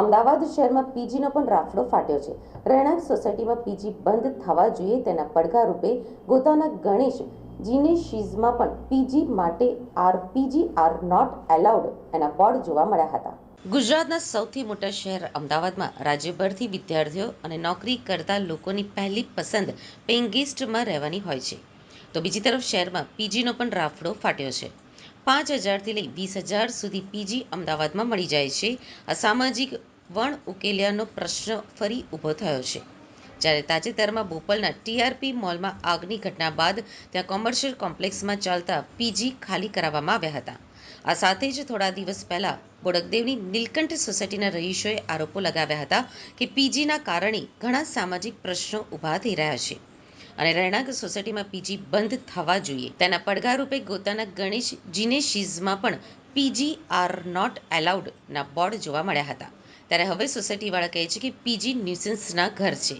અમદાવાદ શહેરમાં પીજીનો પણ રાફડો ફાટ્યો છે. રહેણાંક સોસાયટીમાં પીજી બંધ થવા જોઈએ તેના પડકારરૂપે રૂપે ગોતાના ગણેશ જીનેશીઝમાં પણ પીજી માટે R, PG R not allowed એના બોર્ડ જોવા મળ્યા હતા. ગુજરાતના સૌથી મોટા શહેર અમદાવાદમાં રાજ્યભરથી વિદ્યાર્થીઓ અને નોકરી કરતા લોકોની પહેલી પસંદ પેઇંગ ગેસ્ટમાં રહેવાની હોય છે. તો બીજી તરફ શહેરમાં પીજીનો પણ રાફડો ફાટ્યો છે. પાંચ હજારથી લઈ વીસ હજાર સુધી પીજી અમદાવાદમાં મળી જાય છે. આ સામાજિક વણ ઉકેલિયાનો પ્રશ્ન ફરી ઊભો થયો છે. જ્યારે તાજેતરમાં બોપલના ટીઆરપી મોલમાં આગની ઘટના બાદ ત્યાં કોમર્શિયલ કોમ્પ્લેક્સમાં ચાલતા પીજી ખાલી કરાવવામાં આવ્યા હતા. આ સાથે જ થોડા દિવસ પહેલાં બોડકદેવની નીલકંઠ સોસાયટીના રહીશોએ આરોપો લગાવ્યા હતા કે પીજીના કારણે ઘણા સામાજિક પ્રશ્નો ઊભા થઈ રહ્યા છે. અને રહેણાંક સોસાયટીમાં પીજી બંધ થવા જોઈએ. તેના પડઘા રૂપે ગોતાના ગણેશ જીનેશીઝમાં પણ પીજી આર નોટ એલાઉડના બોર્ડ જોવા મળ્યા હતા. ત્યારે હવે સોસાયટીવાળા કહે છે કે પીજી ન્યુસન્સના ઘર છે.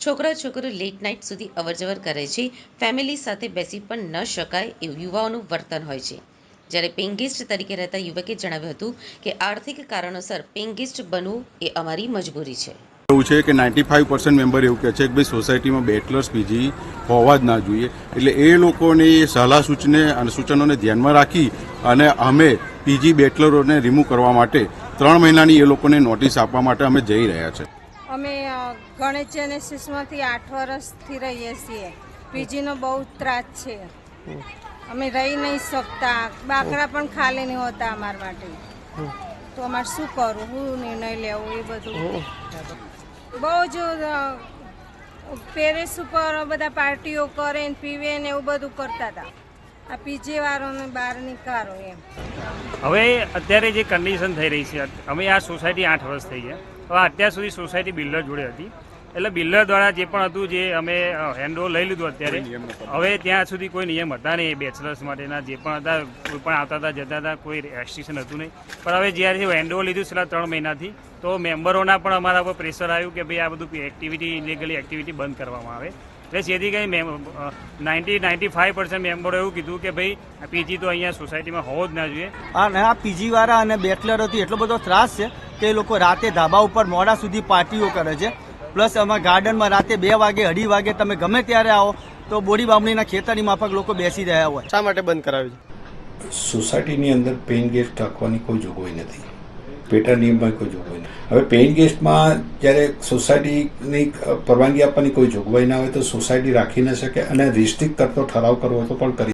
છોકરા છોકરીઓ લેટ નાઇટ સુધી અવરજવર કરે છે. ફેમિલી સાથે બેસી પણ ન શકાય એવું યુવાઓનું વર્તન હોય છે. જ્યારે પેઇંગિસ્ટ તરીકે રહેતા યુવકે જણાવ્યું હતું કે આર્થિક કારણોસર પેઇંગિસ્ટ બનવું એ અમારી મજબૂરી છે. એવું છે કે નાઇન્ટી ફાઇવ પર્સન્ટ મેમ્બર એવું કહે છે કે ભાઈ સોસાયટીમાં બેચલર્સ પીજી હોવા જ ના જોઈએ. એટલે એ લોકોની સલાહ સૂચને અને સૂચનોને ધ્યાનમાં રાખી અને અમે પીજી બેચલરોને રિમૂવ કરવા માટે ત્રણ મહિનાની એ લોકોને નોટિસ આપવા માટે અમે જઈ રહ્યા છે. અમે ગણેશ જેનેસિસમાંથી આઠ વર્ષથી રહીએ છીએ. પીજીનો બહુ ત્રાસ છે. અમે રહી નહીં શકતા. બાકરા પણ ખાલી નહીં હોતા અમારા માટે. તો અમારે શું કરવું શું નિર્ણય લેવો એ બધું. બહુ જ પેરેસ ઉપર બધા પાર્ટીઓ કરે ને પીવે ને એવું બધું કરતા હતા આ પીજે વાળોને બહાર નીકાળો એમ. હવે અત્યારે જે કન્ડિશન થઈ રહી છે અમે આ સોસાયટી આઠ વર્ષ થઈ ગયા. હવે અત્યાર સુધી સોસાયટી બિલ્ડર જોડે હતી. એટલે બિલ્ડર દ્વારા જે પણ હતું જે અમે હેન્ડઓવર લઈ લીધું અત્યારે હવે ત્યાં સુધી કોઈ નિયમ હતા નહીં બેચલર્સ માટેના જે પણ હતા કોઈ પણ આવતા હતા જતા હતા કોઈ રેસ્ટ્રિક્શન હતું નહીં. પણ હવે જ્યારે હેન્ડઓવર લીધું છેલ્લા ત્રણ મહિનાથી તો મેમ્બરોના પણ અમારા પર પ્રેશર આવ્યું કે ભાઈ આ બધું એક્ટિવિટી ઇલીગલી એક્ટિવિટી બંધ કરવામાં આવે. એટલે જેથી કરી નાઇન્ટી નાઇન્ટી ફાઇવ પર્સન્ટ મેમ્બરો એવું કીધું કે ભાઈ પીજી તો અહીંયા સોસાયટીમાં હોવો જ ના જોઈએ. અને આ પીજી વાળા અને બેચલરોથી એટલો બધો ત્રાસ છે કે એ લોકો રાતે ધાબા ઉપર મોડા સુધી પાર્ટીઓ કરે છે. પ્લસ અમારા ગાર્ડનમાં રાતે બે વાગે અઢી વાગે તમે ગમે ત્યારે આવો તો બોડી બામણીના ખેતરની માફક લોકો બેસી રહ્યા હોય. શા માટે બંધ કરાવ્યું છે? સોસાયટીની અંદર પેઇન ગેસ્ટ રાખવાની કોઈ જોગવાઈ નથી. પેટા નિયમમાં કોઈ જોગવાઈ નથી. હવે પેઇન ગેસ્ટમાં જ્યારે સોસાયટીની પરવાનગી આપવાની કોઈ જોગવાઈ ના હોય તો સોસાયટી રાખી ન શકે અને રિસ્ટ્રિક્ટ કરતો ઠરાવ કરવો તો પણ કરી